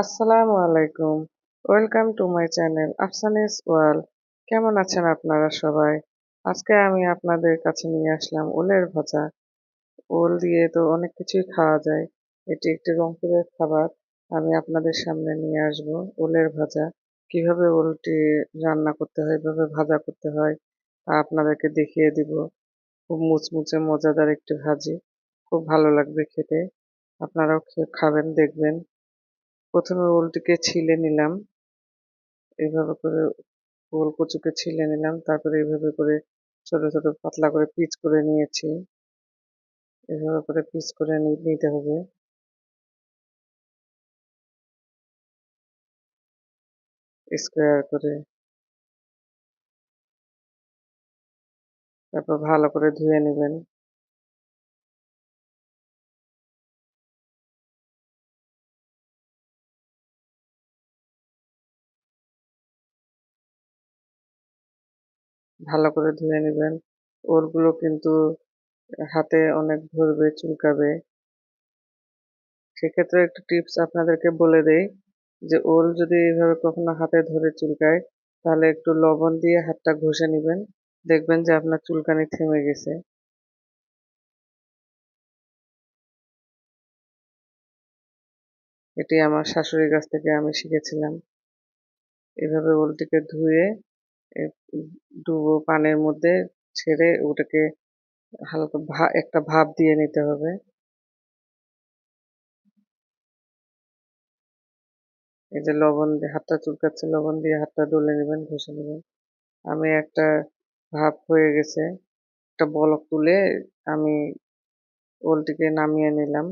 আসসালামু আলাইকুম। Welcome to my channel Afsani's world কেমন আছেন আপনারা সবাই? আজকে আমি আপনাদের কাছে নিয়ে আসলাম ওলের ভাজা। ওল দিয়ে তো অনেক কিছুই খাওয়া যায়। এটি একটি রংপুরের খাবার। আমি আপনাদের সামনে নিয়ে আসব ওলের ভাজা। কীভাবে ওলটি রান্না করতে হয় এভাবে ভাজা করতে হয়, তা আপনাদেরকে দেখিয়ে দিব। খুব মুচমুচে, মজাদার একটি ভাজি। খুব ভালো লাগবে খেতে। আপনারাও খাবেন, দেখবেন। প্রথমে ওলটিকে ছিলে নিলাম। এইভাবে করে ওল কচুকে ছিলে নিলাম। তারপরে এইভাবে করে ছোট ছোট পাতলা করে পিচ করে নিয়েছি। এভাবে করে পিচ করে নিতে হবে। স্কোয়ার করে। তারপর ভালো করে ধুয়ে নেবেন। ভালো করে ধুয়ে নেবেন। ওলগুলো কিন্তু হাতে অনেক ধরবে, চুলকাবে। সেক্ষেত্রে একটু টিপস আপনাদেরকে বলে দেই যে, ওল যদি এইভাবে কখনো হাতে ধরে চুলকায়, তাহলে একটু লবণ দিয়ে হাতটা ঘষে নেবেন। দেখবেন যে আপনার চুলকানি থেমে গেছে। এটি আমার শাশুড়ির কাছ থেকে আমি শিখেছিলাম। এভাবে ওলটিকে ধুয়ে ডুবো পানের মধ্যে ছেড়ে ওটাকে হালকা ভা, একটা ভাপ দিয়ে নিতে হবে। এই যে লবণ দিয়ে, হাতটা চুলকাচ্ছে, লবণ দিয়ে হাতটা ডলে নেবেন, ঘষে নেবেন। আমি একটা ভাপ হয়ে গেছে, একটা বলক তুলে আমি ওলটিকে নামিয়ে নিলাম।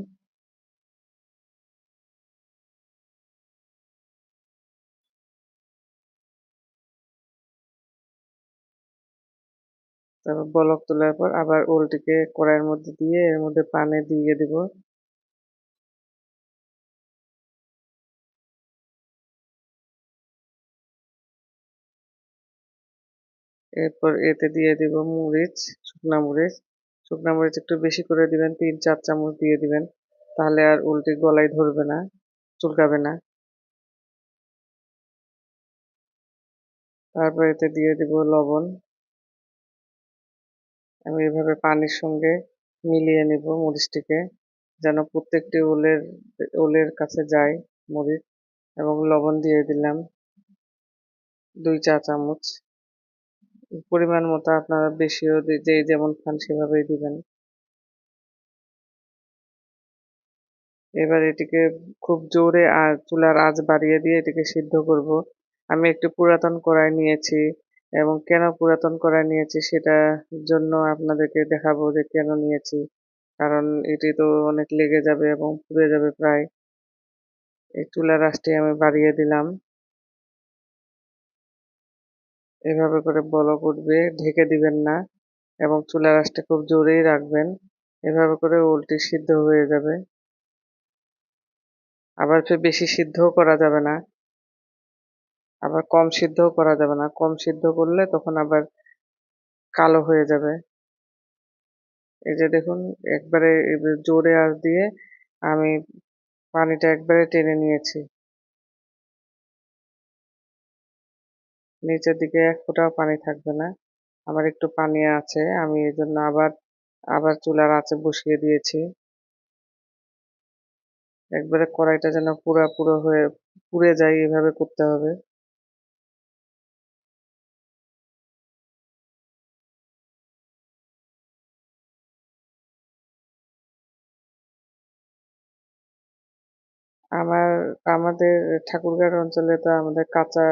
তারপর বলক তোলার পর আবার ওলটিকে কড়াইয়ের মধ্যে দিয়ে এর মধ্যে পানি দিয়ে দিব। এরপর এতে দিয়ে দিব মরিচ, শুকনা মরিচ। শুকনা মরিচ একটু বেশি করে দিবেন, তিন, চার চামচ দিয়ে দিবেন। তাহলে আর উল্টে গলায় ধরবে না, চুলকাবে না। তারপর এতে দিয়ে দিব লবণ। আমি এভাবে পানির সঙ্গে মিলিয়ে নিব মরিচটিকে, যেন প্রত্যেকটি ওলের ওলের কাছে যায় মরিচ, এবং লবণ দিয়ে দিলাম দুই চা চামচ। পরিমাণ মতো আপনারা বেশিও যে যেমন খান সেভাবেই দিবেন। এবার এটিকে খুব জোরে আর চুলার আঁচ বাড়িয়ে দিয়ে এটিকে সিদ্ধ করব। আমি একটু পুরাতন কড়াই নিয়েছি। এবং কেন পুরাতন কড়াই নিয়েছি সেটা জন্য আপনাদেরকে দেখাবো যে কেন নিয়েছি। কারণ এটি তো অনেক লেগে যাবে এবং পুড়ে যাবে প্রায়। এই চুলার আঁচটি আমি বাড়িয়ে দিলাম। এভাবে করে বলক উঠবে, ঢেকে দিবেন না এবং চুলার আঁচটা খুব জোরেই রাখবেন। এভাবে করে উল্টি সিদ্ধ হয়ে যাবে। আবার বেশি সিদ্ধও করা যাবে না। আবার কম সিদ্ধও করা যাবে না। কম সিদ্ধ করলে তখন আবার কালো হয়ে যাবে। এই যে দেখুন, একবারে জোরে আঁচ দিয়ে আমি পানিটা একবারে টেনে নিয়েছি। নিচের দিকে এক ফোঁটাও পানি থাকবে না। আমার একটু পানি আছে, আমি এই জন্য আবার আবার চুলার আঁচে বসিয়ে দিয়েছি। একবারে কড়াইটা যেন পুরা পুরো হয়ে, পুড়ে যায়, এভাবে করতে হবে। আমার, আমাদের ঠাকুরগাঁও অঞ্চলে তো আমাদের কাঁচা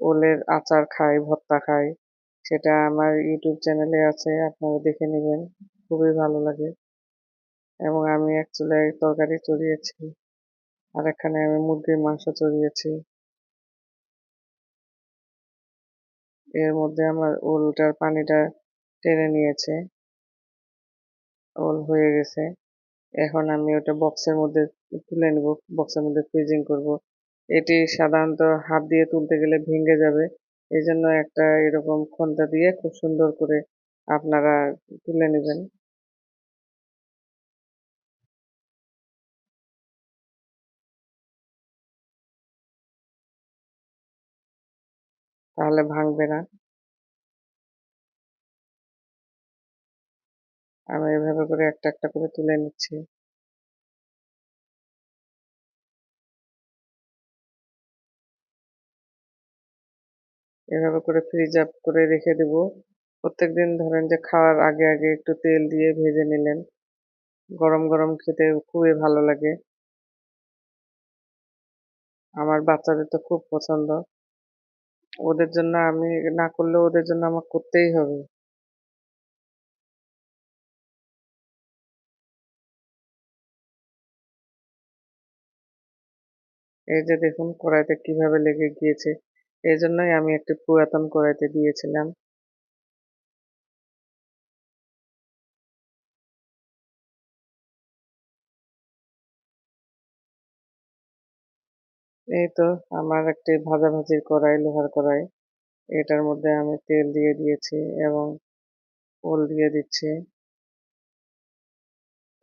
ওলের আচার খাই, ভর্তা খাই, সেটা আমার ইউটিউব চ্যানেলে আছে, আপনারা দেখে নেবেন, খুবই ভালো লাগে। এবং আমি এক চুলায় তরকারি চড়িয়েছি, আর এখানে আমি মুরগির মাংস চড়িয়েছি। এর মধ্যে আমার ওলটার পানিটা টেনে নিয়েছে, ওল হয়ে গেছে। এখন আমি ওটা বক্সের মধ্যে তুলে নেব বক্সের মধ্যে ফ্রিজিং করব। এটি সাধারণত হাত দিয়ে তুলতে গেলে ভেঙে যাবে এই জন্য একটা এরকম খন্দা দিয়ে খুব সুন্দর করে আপনারা তুলে নেবেন। তাহলে ভাঙবে না। আমি এভাবে করে একটা একটা করে তুলে নিচ্ছি। এভাবে করে ফ্রিজ আপ করে রেখে দেব। প্রত্যেকদিন ধরেন যে খাওয়ার আগে আগে একটু তেল দিয়ে ভেজে নিলেন। গরম গরম খেতে খুবই ভালো লাগে। আমার বাচ্চাদের তো খুব পছন্দ। ওদের জন্য আমি, না করলে ওদের জন্য আমার করতেই হবে। এই যে দেখুন, কড়াইতে কীভাবে লেগে গিয়েছে। এই জন্যই আমি একটি পুরাতন কড়াইতে দিয়েছিলাম। এই তো আমার একটি ভাজাভাজির কড়াই, লোহার কড়াই। এটার মধ্যে আমি তেল দিয়ে দিয়েছি এবং ওল দিয়ে দিচ্ছি।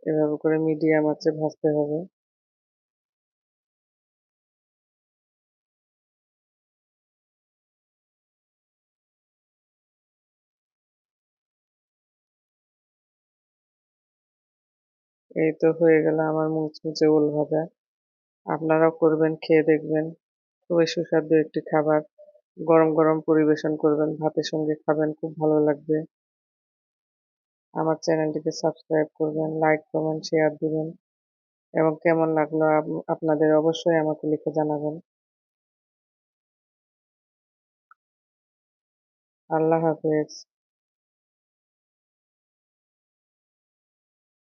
এভাবে করে মিডিয়াম আছে ভাজতে হবে। এই তো হয়ে গেল আমার মুচমুচে ওল ভাজা। আপনারাও করবেন, খেয়ে দেখবেন। খুবই সুস্বাদু একটি খাবার। গরম গরম পরিবেশন করবেন, ভাতের সঙ্গে খাবেন, খুব ভালো লাগবে। আমার চ্যানেলটিকে সাবস্ক্রাইব করবেন, লাইক, কমেন্ট, শেয়ার দিবেন। এবং কেমন লাগল আপনাদের অবশ্যই আমাকে লিখে জানাবেন। আল্লাহ হাফেজ।